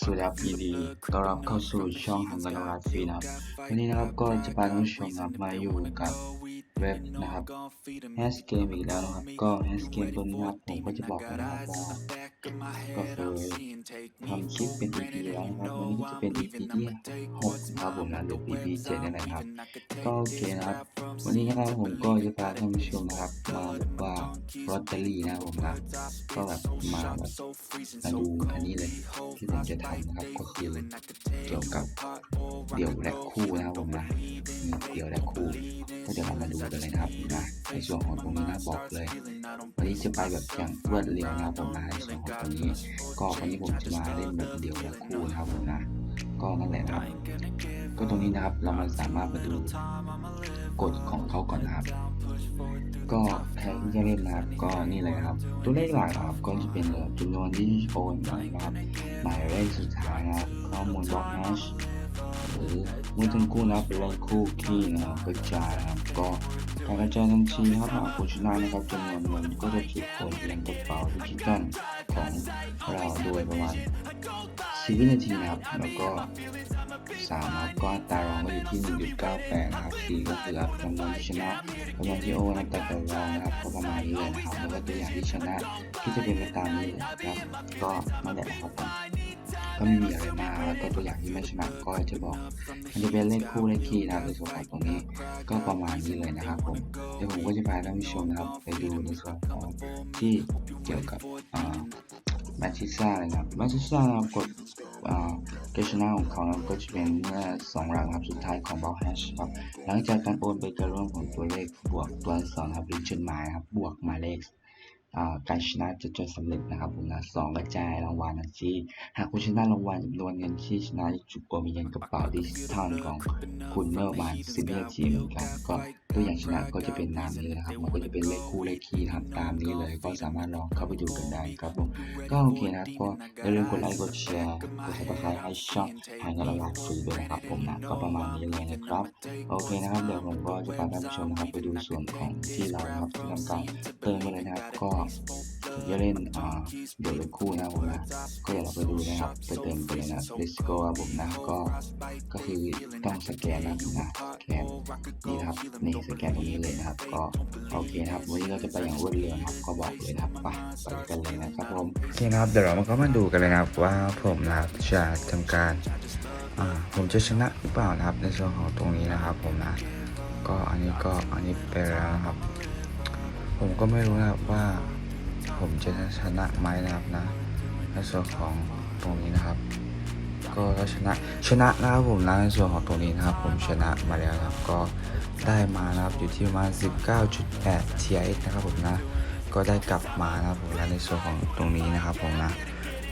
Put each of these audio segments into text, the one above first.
สวัสดีครับยินดีต้อนรับเข้าสู่ช่องของกันรัฐฟรีนะครับวันนี้นะครับก็จะพาท่านผู้ชมนะครับมาอยู่กับเว็บนะครับแฮชเกมอีกแล้วนะครับก็แฮชเกมตัวนี้นะครับผมก็จะบอกกันนะครับว่าก็ จะเป็น EP ที่6ครับผมนะหรือ EP 7นี่นแหละครับ ก็โอเคนะครับ วันนี้นะครับผมก็จะพาท่านผู้ชมนะครับ มาแบบว่าลอตเตอรี่นะครับผมนะก็แบบมาแบบมาดูอันนี้เลยที่ผมจะทำนะครับก็คือเกี่ยวกับเดี่ยวและคู่นะครับผมนะเดี่ยวและคู่ก็เดี๋ยวเรามาดูกันเลยนะครับนะในส่วนของตรงนี้นะบอกเลย วันนี้จะไปแบบอย่างรวดเร็วนะครับผมนะในส่วนของตรงนี้ ก็วันนี้ผมจะมาเล่นแบบเดี่ยวและคู่นะครับผมนะ ก็นั่นแหละนะครับ ก็ตรงนี้นะครับเรามาสามารถมาดูกฎของเขาก่อนนะครับ ก็ใครที่จะเล่นนะครับก็นี่เลยนะครับ ตัวเลขหลักนะครับก็จะเป็นจำนวนที่โอนนะครับหมายเลขสุดท้ายนะครับข้อมูลบล็อกแฮชหรือเมื่อทั้งคู่นะครับเป็นเลขคู่คีย์นะครับกระจายนะครับก็ การกระจายทันทีนะครับหากผู้ชนะนะครับจำนวนเงินก็จะถูกโอนไปยังกระเป๋าดิจิตอลของเราโดยประมาณ10วินาทีนะครับ แล้วก็สามนะครับก็อัตารองก็อยู่ที่1.98นะครับสี่ก็คือจำนวนที่ชนะจำนวนที่โอนะแต่ตัวรองนะครับก็ประมาณนี้เลยนะครับแล้วก็ตัวอย่างที่ชนะที่จะเป็นไปตามนี้นะครับก็นั่นแหละนะครับ ก็ไม่มีอะไรมากแล้วก็ตัวอย่างที่ไม่ชนะก็จะบอกมันจะเป็นเลขคู่เลขคีย์นะครับในส่วนของตรงนี้ก็ประมาณนี้เลยนะครับผมเดี๋ยวผมก็จะพาท่านผู้ชมนะครับไปดูในส่วนของที่เกี่ยวกับแมทชิซ่าเลยนะครับแมทชิซ่านะครับกดอ่าเกชนาของเขาก็จะเป็นเมื่อสองหลักครับสุดท้ายของบล็อกแฮชครับหลังจากการโอนไปกระร่วมของตัวเลขบวกตัวอักษรครับหรือจดหมายครับบวกหมายเลข การชนะจะจนสำเร็จนะครับผมนะสองกระจายรางวัลนะที่หากคุณชนะรางวัลจำนวนเงินที่ชนะจะจุกโกมีเงินกระเป๋าดิจิทัลของคุณเมื่อประมานสิบวินาทีเหมือนกันก็ตัวอย่างชนะก็จะเป็นนามนี้เลยนะครับ มันก็จะเป็นเลขคู่เลขคีย์นะครับตามนี้เลย ก็สามารถลองเข้าไปดูกันได้ครับผม ก็โอเคนะครับก็อย่าลืมกดไลค์กดแชร์กดซับสไครต์ให้ช่องหายเงินรางวัลฟรีด้วยนะครับผมนะก็ประมาณนี้เลยนะครับ โอเคนะครับ เดี๋ยวผมก็จะพาท่านผู้ชมนะครับไปดูส่วนของที่เรานะครับที่ทำการเติมไปเลยนะครับ ก็จะเล่นอ่าเดี๋ยวเล่นคู่นะครับผมนะ ก็อย่าเราไปดูนะครับไปเติมไปเลยนะ let's go ครับผมนะ ก็ ก็คือต้องสแกนนะนะสแกนนี่ครับนี่สแกนตรงนี้เลยนะครับ ก็โอเคนะครับวันนี้เราจะไปอย่างรวดเร็วนะครับก็บอกเลยนะครับไปไปกันเลยนะครับผมโอเคนะครับเดี๋ยวเรามาก็มาดูกันเลยนะครับว่าผมนะครับจะทำการผมจะชนะหรือเปล่านะครับ ในส่วนของตรงนี้นะครับ ผมนะ ก็อันนี้ก็อันนี้ไปแล้วนะครับ ผมก็ไม่รู้นะครับว่า ผมจะชนะไหมนะครับนะในส่วนของตรงนี้นะครับ ก็ชนะชนะนะครับผมนะในส่วนของตรงนี้นะครับ ผมชนะมาแล้วครับก็ได้มานะครับอยู่ที่ประมาณ 19.8 TIX นะครับผมนะ ก็ได้กลับมานะครับผมนะในส่วนของตรงนี้นะครับผมนะ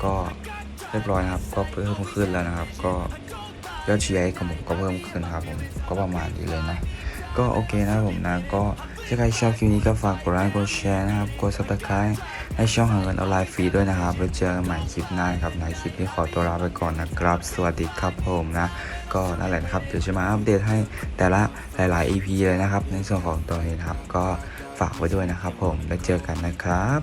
ก็เรียบร้อยนะครับ ก็เพิ่มขึ้นแล้วนะครับ ก็ยอด TIX ของผมก็เพิ่มขึ้นครับผมก็ประมาณนี้เลยนะ ก็โอเคนะครับผมนะ ก็ถ้าใครชอบคลิปนี้ก็ฝากกดไลค์กดแชร์นะครับ กด subscribe ให้ช่องหาเงินออนไลน์ฟรีด้วยนะครับไว้เจอกันใหม่คลิปหน้าครับในคลิปนี้ขอตัวลาไปก่อนนะครับ สวัสดีครับผมนะ ก็นั่นแหละนะครับ เดี๋ยวจะมาอัปเดตให้แต่ละหลาย ๆ EP เลยนะครับ ในส่วนของตัวนี้นะครับ ก็ฝากไว้ด้วยนะครับ ผมแล้วเจอกันนะครับ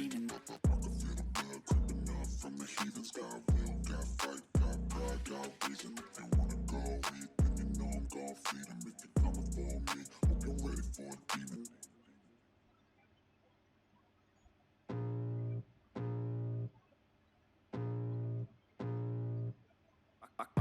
I,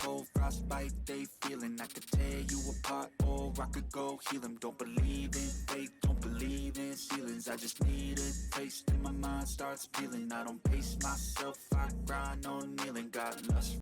Behold, frostbite they feeling. I could tear you apart, or I could go heal them Don't believe in fate, don't believe in ceilings. I just need a taste, and my mind starts peeling. I don't pace myself, I grind on kneeling. Got lust.